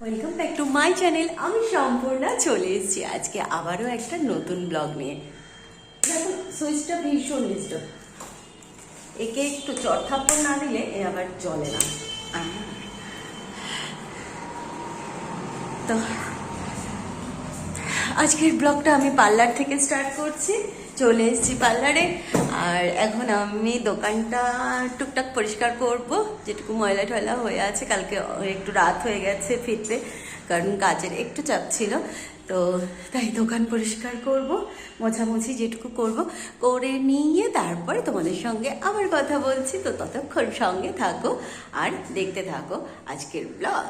Welcome back to my channel আমি সম্পূর্ণা চলে এসেছি। আজকে আবারও একটা নতুন ব্লগ নিয়ে। দেখো সুইচটা ভীষণ ডিস্টার্ব একে একটু চটথাপ্পড় না দিলে এ আবার চলে না। তো, আজকের ব্লগটা আমি পার্লার থেকে স্টার্ট করছি। চলে এসেছি পার্লারে। আর এখন আমি দোকানটা টুকটাক পরিষ্কার করব। যেটুকু ময়লা টয়লা হয়ে আছে, কালকে একটু রাত হয়ে গেছে ফিরতে, কারণ কাজের একটু চাপ ছিল। তো তাই দোকান পরিষ্কার করব, মোছামুছি যেটুকু করব, করে নিয়ে তারপরে তোমাদের সঙ্গে আবার কথা বলছি। তো ততক্ষণ সঙ্গে থাকো আর দেখতে থাকো আজকের ব্লগ।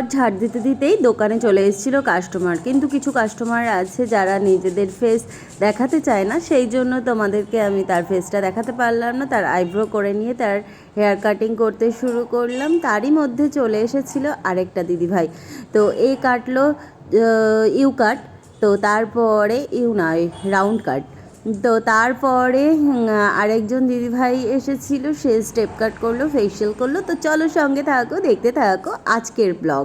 ঘর ঝাড় দিতে দিতেই দোকানে চলে এসেছিল কাস্টমার কিন্তু কিছু কাস্টমার আছে যারা নিজেদের ফেস দেখাতে চায় না, সেই জন্য তোমাদেরকে আমি তার ফেসটা দেখাতে পারলাম না। তার আইব্রো করে নিয়ে তার হেয়ার কাটিং করতে শুরু করলাম। তারই মধ্যে চলে এসেছিল আরেকটা দিদিভাই। তো এই কাটলো ইউ কাট, তো তারপরে ইউ নয় রাউন্ড কাট তো তারপরে আরেকজন দিদিভাই এসেছিল, সে স্টেপ কাট করল ফেসিয়াল করল। তো চলো সঙ্গে থাকো, দেখতে থাকো আজকের ব্লগ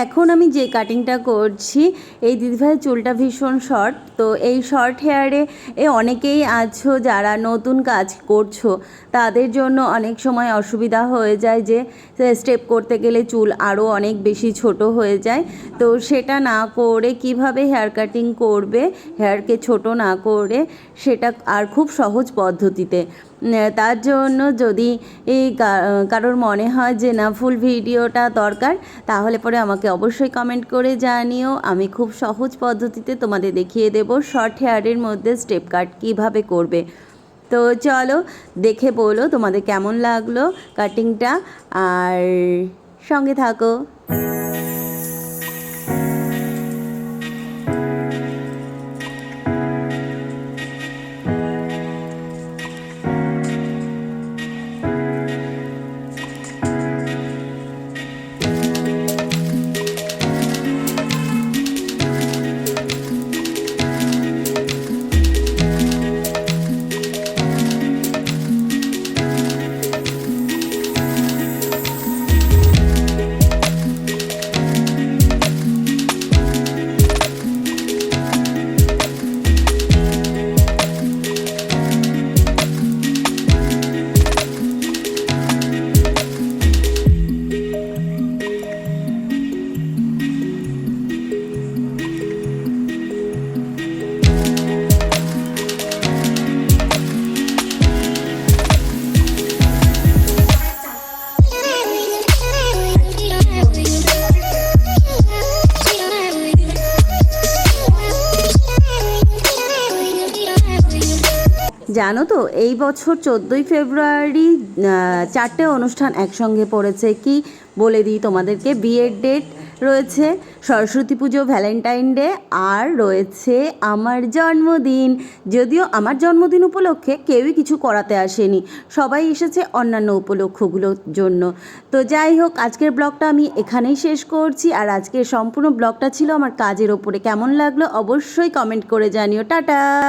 এখন আমি যে কাটিংটা করছি, এই দিদিভাইয়ের চুলটা ভীষণ শর্ট তো এই শর্ট হেয়ারে এ অনেকেই আছো যারা নতুন কাজ করছ, তাদের জন্য অনেক সময় অসুবিধা হয়ে যায় যে স্টেপ করতে গেলে চুল আরও অনেক বেশি ছোট হয়ে যায়। তো সেটা না করে কীভাবে হেয়ার কাটিং করবে হেয়ারকে ছোট না করে, সেটা আর খুব সহজ পদ্ধতিতে। তার জন্য যদি এই কারোর মনে হয় যে না, ফুল ভিডিওটা দরকার, তাহলে পরে আমাকে অবশ্যই কমেন্ট করে জানিও। আমি খুব সহজ পদ্ধতিতে তোমাদের দেখিয়ে দেব শর্ট হেয়ারের মধ্যে স্টেপ কাট কীভাবে করবে। তো চলো, দেখে বলো তোমাদের কেমন লাগল কাটিংটা আর সঙ্গে থাকো। জানো তো, এই বছর চোদ্দোই ফেব্রুয়ারি চারটে অনুষ্ঠান একসঙ্গে পড়েছে। কি বলে দিই তোমাদেরকে? বিয়ের ডেট রয়েছে সরস্বতী পুজো ভ্যালেন্টাইন ডে আর রয়েছে আমার জন্মদিন। যদিও আমার জন্মদিন উপলক্ষে কেউই কিছু করাতে আসেনি। সবাই এসেছে অন্যান্য উপলক্ষগুলোর জন্য। তো যাই হোক, আজকের ব্লগটা আমি এখানেই শেষ করছি। আর আজকের সম্পূর্ণ ব্লগটা ছিল আমার কাজের ওপরে। কেমন লাগল অবশ্যই কমেন্ট করে জানিও। টাটা!